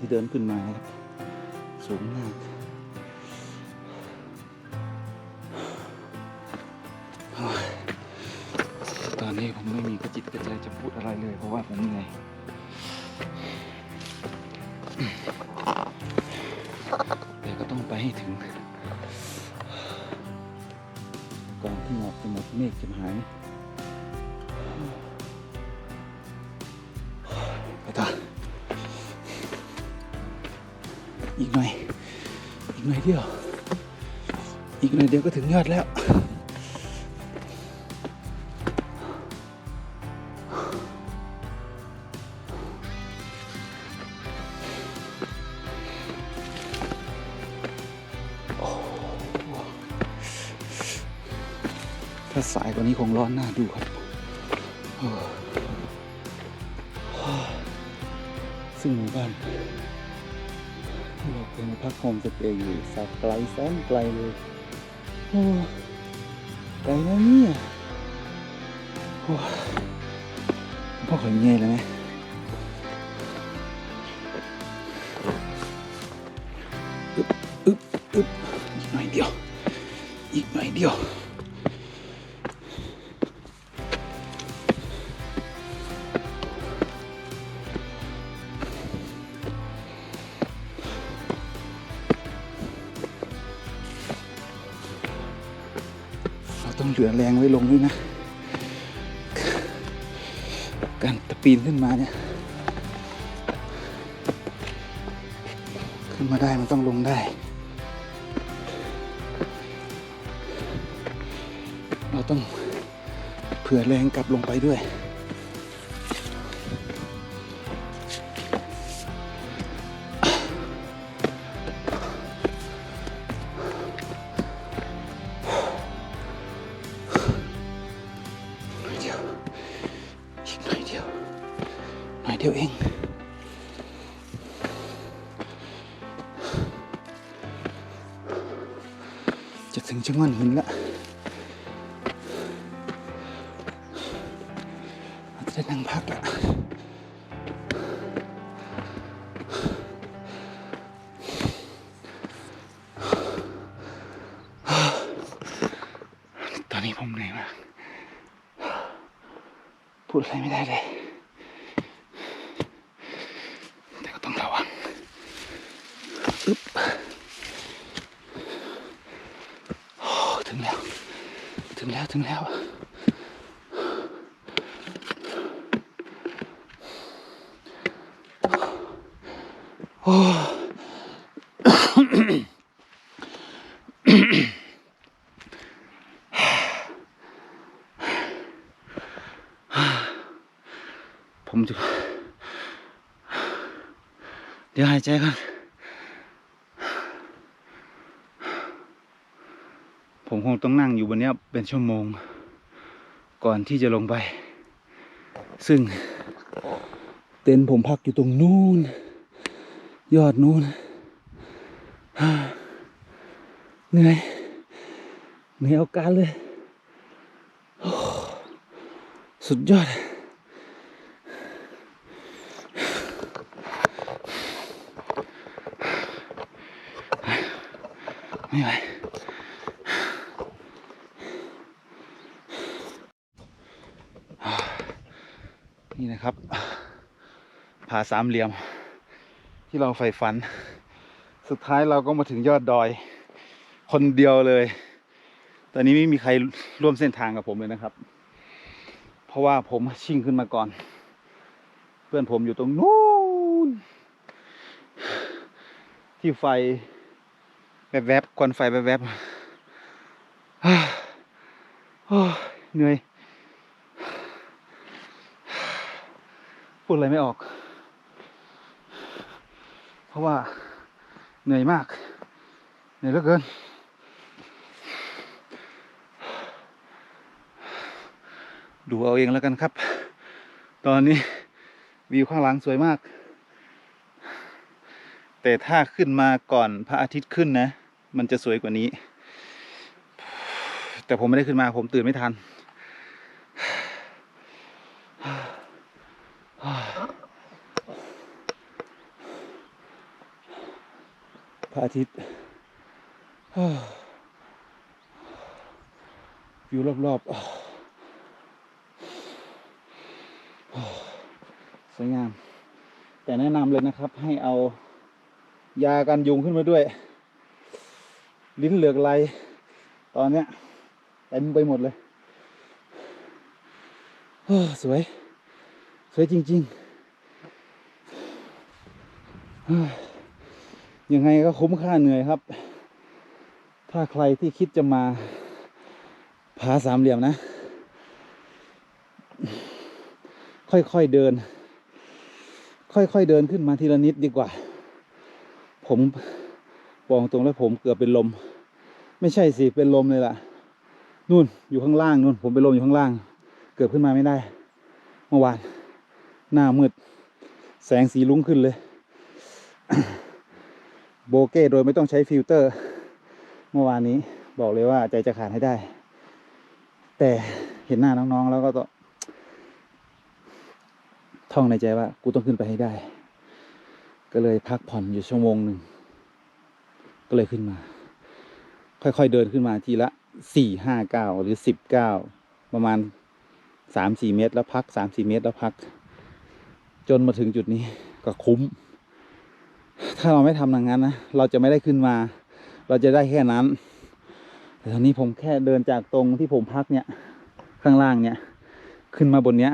ที่เดินขึ้นมานะครับ สูงมากตอนนี้ผมไม่มีกระจิตกระใจจะพูดอะไรเลย เพราะว่าผมเหนื่อยแต่ก็ต้องไปให้ถึง ก่อนที่หมอกจะหมดเมฆจะหาย อีกหน่อยเดียว อีกหน่อยเดียวก็ถึงยอดแล้ว ถ้าสายกว่านี้คงร้อนหน้าดูครับโอ้ซึ่งหมู่บ้าน เราเคยมาพักโฮมสเตย์อยู่สักไกลแสนไกลเลยโอ้ไกลนะเนี่ยโอ้พ่อขอยเงยแล้วไหมอึ๊บอึ๊บอึ๊บอีกหน่อยเดียว อีกหน่อยเดียว ลือแรงไว้ลงด้วยนะ การตะปีนขึ้นมาเนี่ย ขึ้นมาได้มันต้องลงได้ เราต้องเผื่อแรงกลับลงไปด้วย จะงจังหวัดหินละจะได้นั่งพักละตอนนี้ผมเหนื่อยมาก พูดอะไรไม่ได้เลยแต่ก็ต้องระวังอึ๊บโอ้ถึงแล้ว ถึงแล้วถึงแล้วโอ้ผมจะ เดี๋ยวหายใจก่อน ผมคงต้องนั่งอยู่บนนี้เป็นชั่วโมง ก่อนที่จะลงไป ซึ่งเต็นท์ผมพักอยู่ตรงนู้น ยอดนู้นเหนื่อยเหนื่อยเอาการเลย สุดยอด ไม่ไหวอ่านี่นะครับ ผา สามเหลี่ยม ที่เราใฝ่ฝัน สุดท้ายเราก็มาถึงยอดดอย คนเดียวเลย ตอนนี้ไม่มีใครร่วมเส้นทางกับผมเลยนะครับ เพราะว่าผมชิ่งขึ้นมาก่อน เพื่อนผมอยู่ตรงนู้นที่ไฟแวบๆควันไฟแวบๆเหนื่อยพูดอะไรไม่ออก เพราะว่าเหนื่อยมาก เหนื่อยเหลือเกิน ดูเอาเองแล้วกันครับ ตอนนี้วิวข้างหลังสวยมาก แต่ถ้าขึ้นมาก่อนพระอาทิตย์ขึ้นนะ มันจะสวยกว่านี้ แต่ผมไม่ได้ขึ้นมาผมตื่นไม่ทัน พระอาทิตย์วิวรอบๆสวยงาม แต่แนะนำเลยนะครับ ให้เอายากันยุงขึ้นมาด้วย ลิ้นเหลือกไหลตอนเนี้ยเต็มไปหมดเลยสวย สวยจริง ๆ ยังไงก็คุ้มค่าเหนื่อยครับ ถ้าใครที่คิดจะมาผาสามเหลี่ยมนะ ค่อยๆเดิน ค่อยๆเดินขึ้นมาทีละนิดดีกว่า ผมบอกตรงแล้วผมเกือบเป็นลม ไม่ใช่สิเป็นลมเลยล่ะนู่นอยู่ข้างล่างนู่นผมเป็นลมอยู่ข้างล่าง เกือบขึ้นมาไม่ได้ เมื่อวาน หน้ามืด แสงสีลุ้งขึ้นเลย โบเก้โดยไม่ต้องใช้ฟิลเตอร์ เมื่อวานนี้บอกเลยว่าใจจะขาดให้ได้ แต่เห็นหน้าน้องๆแล้วก็ต้องท่องในใจว่า กูต้องขึ้นไปให้ได้ ก็เลยพักผ่อนอยู่ชั่วโมงหนึ่ง ก็เลยขึ้นมา ค่อยๆเดินขึ้นมาทีละสี่ห้าเก้าหรือสิบเก้าประมาณสามสี่เมตรแล้วพักสามสี่เมตรแล้วพัก จนมาถึงจุดนี้ก็คุ้ม ถ้าเราไม่ทำอย่างนั้นนะเราจะไม่ได้ขึ้นมา เราจะได้แค่นั้น แต่ตอนนี้ผมแค่เดินจากตรงที่ผมพักเนี่ย ข้างล่างเนี่ย ขึ้นมาบนเนี้ย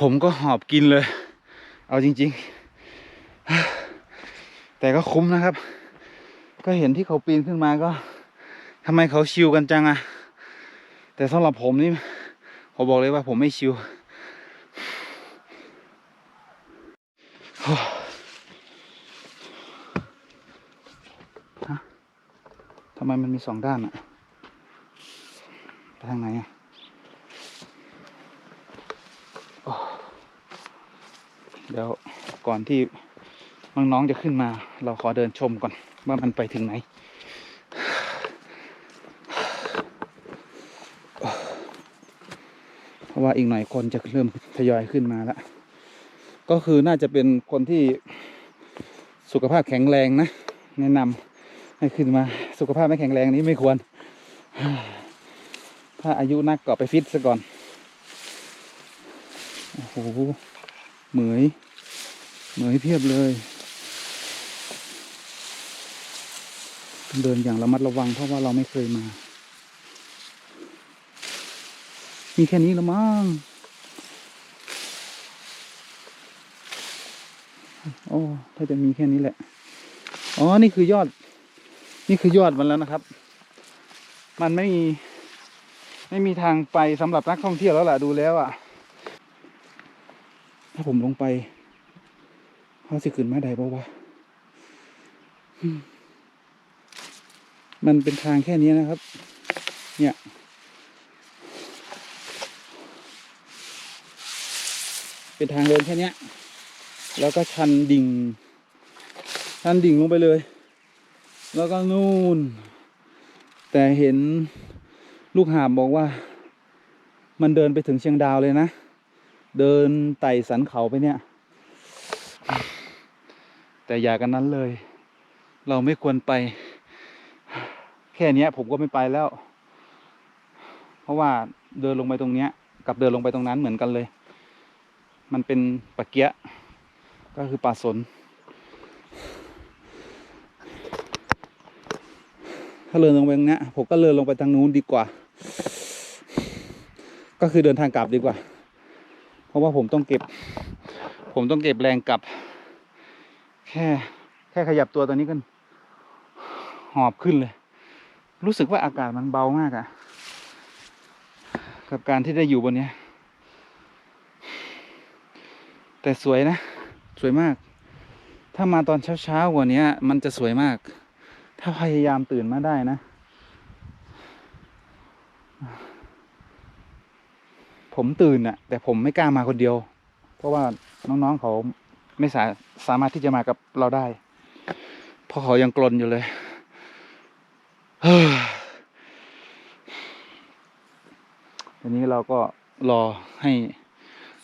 ผมก็หอบกินเลย เอาจริง ๆ แต่ก็คุ้มนะครับ ก็เห็นที่เขาปีนขึ้นมาก็ทำไมเขาชิวกันจังอะแต่สำหรับผมนี่ผมบอกเลยว่าผมไม่ชิว ฮะทำไมมันมีสองด้านอะไปทางไหนอะโอ้เดี๋ยวก่อนที่น้องๆจะขึ้นมา เราขอเดินชมก่อนว่ามันไปถึงไหนเพราะว่าอีกหน่อยคนจะเริ่มทยอยขึ้นมาแล้ว ก็คือน่าจะเป็นคนที่สุขภาพแข็งแรงนะ แนะนำ ให้ขึ้นมาสุขภาพไม่แข็งแรงนี้ไม่ควร ถ้าอายุนักก็ไปฟิตซะก่อน โอ้โห เหมย เหมยเพียบเลย เดินอย่างระมัดระวังเพราะว่าเราไม่เคยมา มีแค่นี้ละมั้ง โอ้ ถ้าจะมีแค่นี้แหละ อ๋อ นี่คือยอด นี่คือยอดมันแล้วนะครับ มันไม่มี ไม่มีทางไปสำหรับนักท่องเที่ยวแล้วล่ะดูแล้วอะ ถ้าผมลงไปเขาสิขึ้นมาได้ปะวะมมันเป็นทางแค่นี้นะครับ เนี่ยเป็นทางเดินแค่เนี้ยแล้วก็ชันดิ่ง ชันดิ่งลงไปเลย แล้วก็นู่น แต่เห็นลูกหาบบอกว่า มันเดินไปถึงเชียงดาวเลยนะ เดินไต่สันเขาไปเนี่ย แต่อย่ากันนั้นเลย เราไม่ควรไป แค่นี้ผมก็ไม่ไปแล้ว เพราะว่าเดินลงไปตรงเนี้ย กับเดินลงไปตรงนั้นเหมือนกันเลย มันเป็นปะเกียะก็คือป่าสน ถ้าเดินลงไปตรงนี้ผมก็เดินลงไปทางนู้นดีกว่า ก็คือเดินทางกลับดีกว่า เพราะว่าผมต้องเก็บ ผมต้องเก็บแรงกลับ แค่ แค่ขยับตัวตอนนี้ก็หอบขึ้นเลย รู้สึกว่าอากาศมันเบามากอะกับการที่ได้อยู่บนนี้แต่สวยนะ สวยมาก ถ้ามาตอนเช้าๆกว่านี้มันจะสวยมาก ถ้าพยายามตื่นมาได้นะ ผมตื่นอะแต่ผมไม่กล้ามาคนเดียว เพราะว่าน้องๆเขาไม่สาสามารถที่จะมากับเราได้ เพราะเขายังกลนอยู่เลยเฮ้อทีนี้เราก็รอให้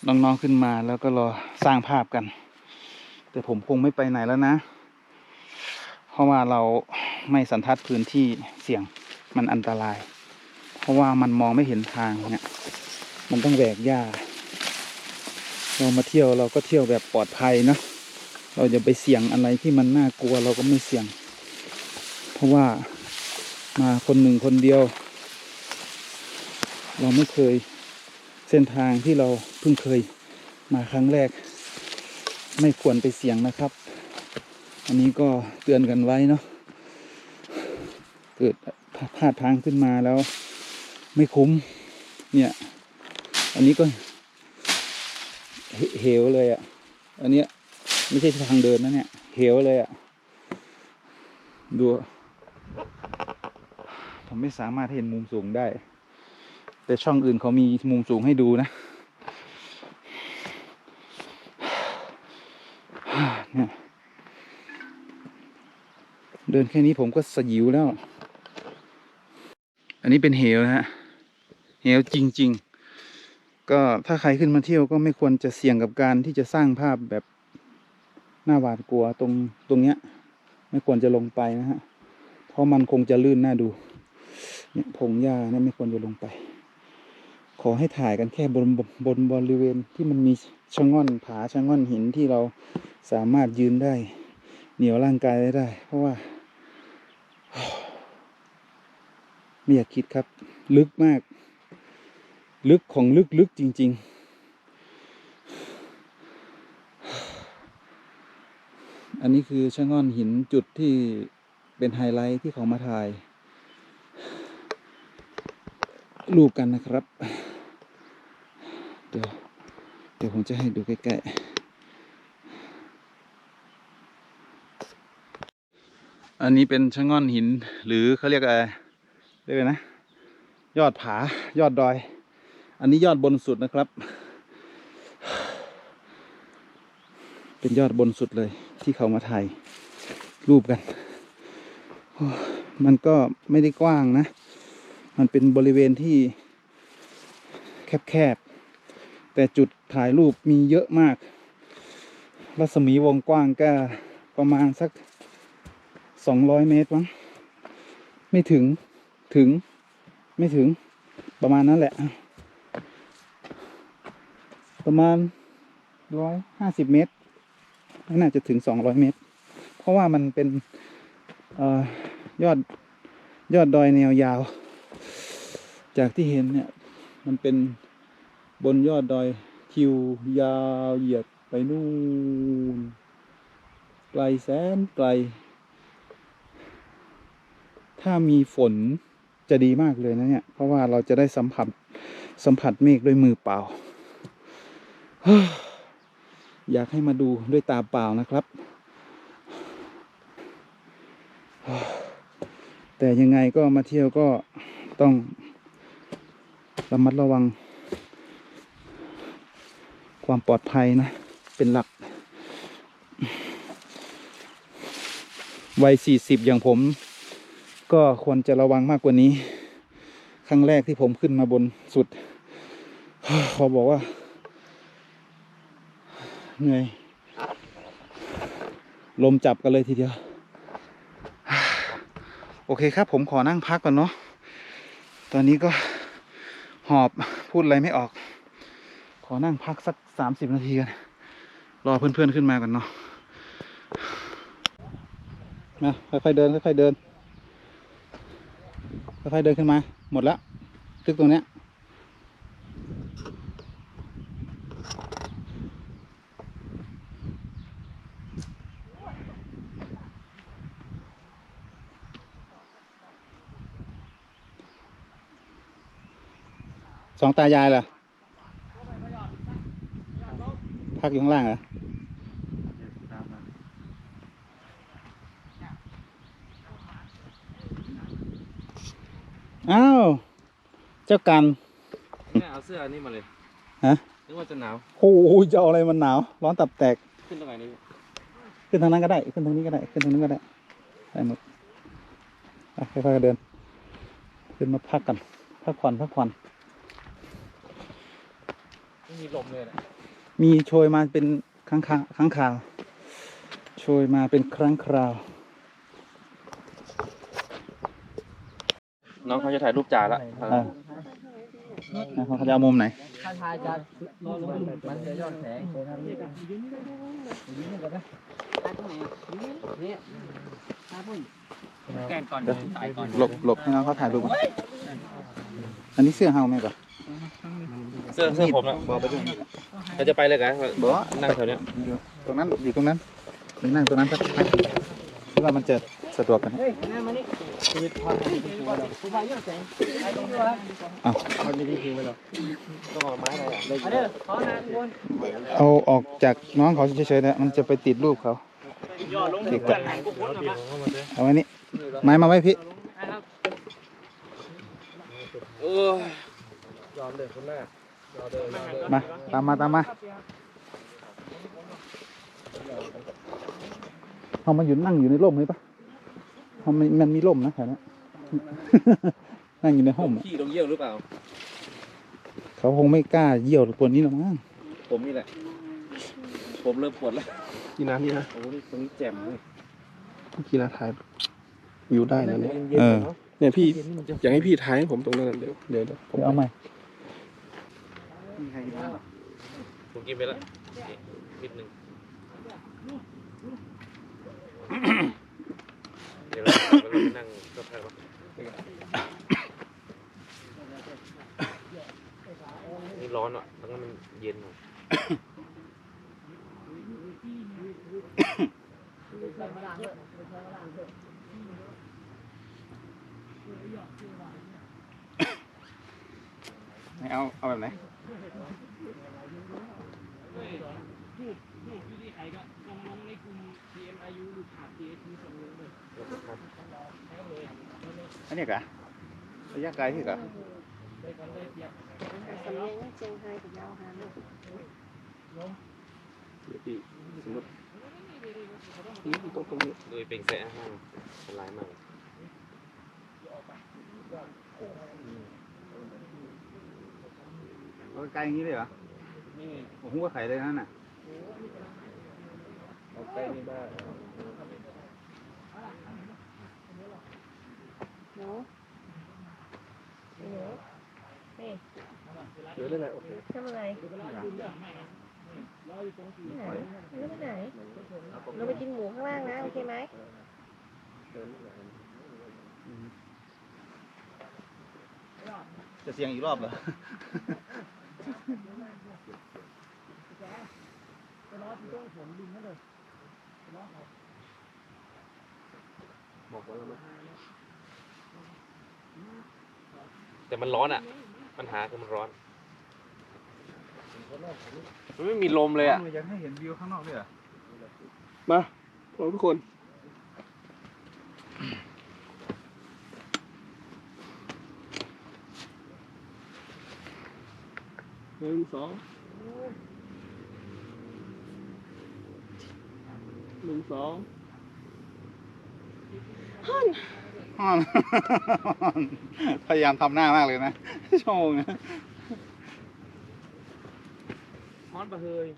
น้องๆขึ้นมาแล้วก็รอสร้างภาพกัน แต่ผมคงไม่ไปไหนแล้วนะ เพราะว่าเรา ไม่สันทัดพื้นที่เสี่ยงมันอันตราย เพราะว่ามันมองไม่เห็นทางเนี่ยมันต้องแหวกหญ้า เรามาเที่ยวเราก็เที่ยวแบบปลอดภัยนะเราจะไปเสี่ยงอะไรที่มันน่ากลัวเราก็ไม่เสี่ยง เพราะว่ามาคนหนึ่งคนเดียว เราไม่เคยเส้นทางที่เราเพิ่งเคยมาครั้งแรก ไม่ควรไปเสี่ยงนะครับ อันนี้ก็เตือนกันไว้เนาะ เกิดพลาดทางขึ้นมาแล้ว ไม่คุ้ม เนี่ย อันนี้ก็ เหวเลยอะ่ะ อันเนี้ยไม่ใช่ทางเดินนะเนี่ย เหวเลยอะ่ะ ดู ผมไม่สามารถเห็นมุมสูงได้ แต่ช่องอื่นเขามีมุมสูงให้ดูนะ เนี่ยเดินแค่นี้ผมก็สยิวแล้ว นนี้เป็นเหวนะฮะ เหวจริง ๆ ก็ถ้าใครขึ้นมาเที่ยวก็ไม่ควรจะเสี่ยงกับการที่จะสร้างภาพแบบหน้าหวาดกลัวตรงตรงเนี้ย ไม่ควรจะลงไปนะฮะ เพราะมันคงจะลื่นน่าดู เนี่ยพงหญ้าเนี่ยไม่ควรจะลงไป ขอให้ถ่ายกันแค่บนบนบริเวณที่มันมีชะง่อนผาชะง่อนหินที่เราสามารถยืนได้ เหนียวร่างกายไว้ได้ เพราะว่า ไม่อยากคิดครับ ลึกมาก ลึกของลึกลึกจริง ๆ อันนี้คือชะง่อนหินจุดที่เป็นไฮไลท์ที่เขามาถ่าย รูปกันนะครับ เดี๋ยว เดี๋ยวผมจะให้ดูใกล้ ๆอันนี้เป็นชะง่อนหินหรือเขาเรียกอะไร เรียกอะไรนะ ยอดผายอดดอย อันนี้ยอดบนสุดนะครับ เป็นยอดบนสุดเลย ที่เขามาถ่ายรูปกัน มันก็ไม่ได้กว้างนะ มันเป็นบริเวณที่แคบๆ แต่จุดถ่ายรูปมีเยอะมาก รัศมีวงกว้างก็ประมาณสักสองร้อยเมตรมั้ง ไม่ถึง ถึงไม่ถึงประมาณนั้นแหละ ประมาณร้อยห้าสิบเมตรไม่น่าจะถึงสองร้อยเมตร เพราะว่ามันเป็นออยอดยอดดอยแนวยาว จากที่เห็นเนี่ย มันเป็นบนยอดดอยทิวยาวเหยียดไปนู่นไกลแสนไกล ถ้ามีฝน จะดีมากเลยนะเนี่ย เพราะว่าเราจะได้สัมผัสสัมผัสเมฆด้วยมือเปล่า อยากให้มาดูด้วยตาเปล่านะครับ แต่ยังไงก็มาเที่ยวก็ต้องระมัดระวัง ความปลอดภัยนะ เป็นหลัก วัยสี่สิบอย่างผม ก็ควรจะระวังมากกว่านี้ ครั้งแรกที่ผมขึ้นมาบนสุดขาบอกว่า เหนื่อย ลมจับกันเลยทีเดียว โอเคครับ ผมขอนั่งพักก่อนเนาะ ตอนนี้ก็หอบพูดอะไรไม่ออก ขอนั่งพักสักสามสิบนาทีกันรอเพื่อนๆขึ้นมากันเนาะมาค่อยๆเดินค่อยๆเดิน ค่อยๆเดินขึ้นมา หมดแล้วตึกตรงเนี้ยสองตายายเหรอพักอยู่ข้างล่างเหรอ อ้าว เจ้ากันเนี่ยเอาเสื้ออันนี้มาเลยฮะนึกว่าจะหนาวโอ้โหจะเอาอะไรมันหนาว ร้อนตับแตก ขึ้นตรงไหนนี่ขึ้นทางนั้นก็ได้ ขึ้นทางนี้ก็ได้ ขึ้นทางนั้นก็ได้ได้หมดอะค่อยๆเดิน ขึ้นมาพักกัน พักผ่อนพักผ่อนมีลมเลยนะมีโชยมาเป็นครั้งคราวครั้งคราว โชยมาเป็นครั้งคราว น้องเขาจะถ่ายรูปจ่าละ อ่า นะครับเขาจะเอามุมไหนถ้าทายจะรอลงมันจะย้อนแสงตรงนี้กันยืนกันนะตรงไหนนี่ตาพุ่นแกนก่อนตายก่อนหลบหลบให้น้องเขาถ่ายรูปก่อนอันนี้เสื้อเฮาไหมก่อนเสื้อเสื้อผมนะบอกไปด้วยเราจะไปเลยกันบอกนั่งแถวเนี้ยอยู่ตรงนั้นอยู่ตรงนั้นไปนั่งตรงนั้นสักพักคิดว่ามันจะ สะดวกกันนะเฮ้ยนั่นมานี่ชีวิตพอผู้ชายย้อนแสงไอ้ตรงนี้วะอ้าวมันไม่ได้ทิ้งไปหรอกต้องเอาไม้อะไรอะอันนี้ขอนานวนเอาออกจากน้องเขาเฉยๆนะมันจะไปติดรูปเขาย่อลงเด็กกัอะนไหนกูพ้นมาเอาไว้นี่ไม้มาไว้พี่ครับโอ้ยมาตามมาตามมาเขามาอยู่นั่งอยู่ในร่มเลยปะเขา มันมันมีร่มนะแถวเนี้ยนั่งอยู่ในห้องอะขี้ตรงเยี่ยวหรือเปล่า เขาคงไม่กล้าเยี่ยวตัวนี้หรอกมั้งผมนี่แหละ ผมเริ่มปวดแล้วกี่นาทีนะโอ้โหนี่ตรงนี้แจ่มเลยกี่นาทีถ่ายวิวได้นะเนี่ยเย็นเอๆอเนาะเนี่ยพี่เย็นนี่มันจะอยากให้พี่ถ่ายให้ผมตรงนั้นนะเดี๋ยวเดี๋ยวเดี๋ยวผมเดี๋ยวเอาใหม่ผมกินไปแล้วนี่นิดนึง เดี๋ยวเราเราไปนั่งสักพักวะนี่ร้อนอะแล้วก็มันเย็นหน่อยเอา เอาแบบไหน อันนี้กะระยะไกลที่กะสำเนียงเชียงไฮ้กับยาวหางเดี๋ยวพี่สมมตินี่ตรงตรงนี้โดยเป็นแสะห้างเป็นลายมากเอาไกลอย่างนี้เลยเหรอโอ้โหก็ไข่เลยนั่นน่ะ เอาใกล้นี่ได้หนูหนูนี่เดี๋ยวได้ไหมโอเคทำอะไรที่ไหนเราไปไหนเราไปกินหมูข้างล่างนะ โอเคไหมจะเสียงอีกรอบเหรอ บอกไว้แล้วนะแต่มันร้อนอะ ปัญหาคือมันร้อน มันไม่มีลมเลยอะ อยากให้เห็นวิวข้างนอกด้วยเหรอมาพร้อมทุกคนหนึ่งสอง หนึ่งสองพยายามทำหน้ามากเลยนะ ชั่วโมงนะร้อนปะเฮย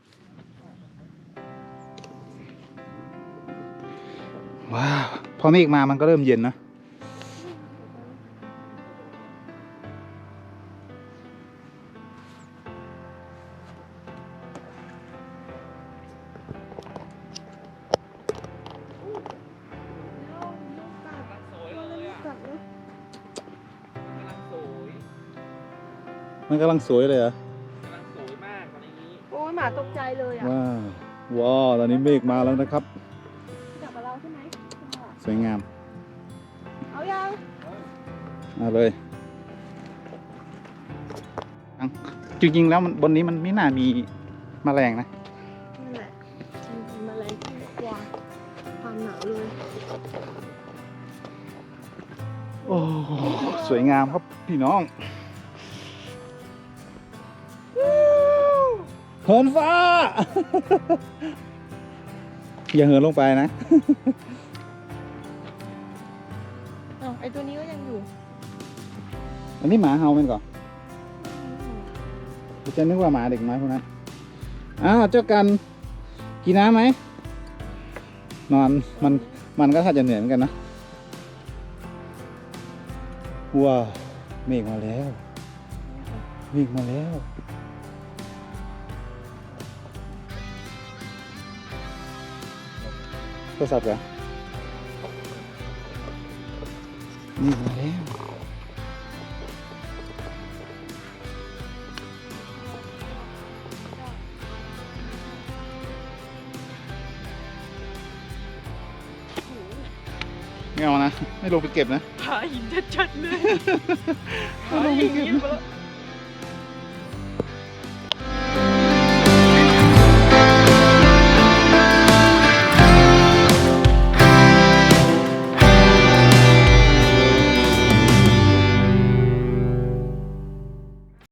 ว้าว พอเมฆมามันก็เริ่มเย็นนะ มันกำลังสวยเลยเหรอกำลังสวยมากตอนนี้โอ้ยหมาตกใจเลยอะว้าวว้าวตอนนี้เมฆมาแล้วนะครับกลับมาเราใช่ไหมสวยงามเอายังเอาเลยอังจริงๆแล้วมันบนนี้มันไม่น่ามีแมลงนะ นั่นแหละมันเป็นแมลงที่กลัวความหนาวเลยโอ้สวยงามครับพี่น้อง หินฟ้า อย่าเหินลงไปนะ อ้าวไอตัวนี้ก็ยังอยู่ อันนี้หมาเห่ามันก่อนจะนึกว่าหมาเด็กน้อยพวกนั้น อ้าวเจ้ากันกินน้ำไหม นอนมันมันก็ถ้าจะเหนื่อยเหมือนกันนะว้าวเมฆมาแล้ว เมฆมาแล้ว รศัพท์เหรอเมฆมาแล้วไม่เอานะ ไม่ลงไปเก็บนะ หาหินชัดๆเลยไม่ลงไปเก็บนะ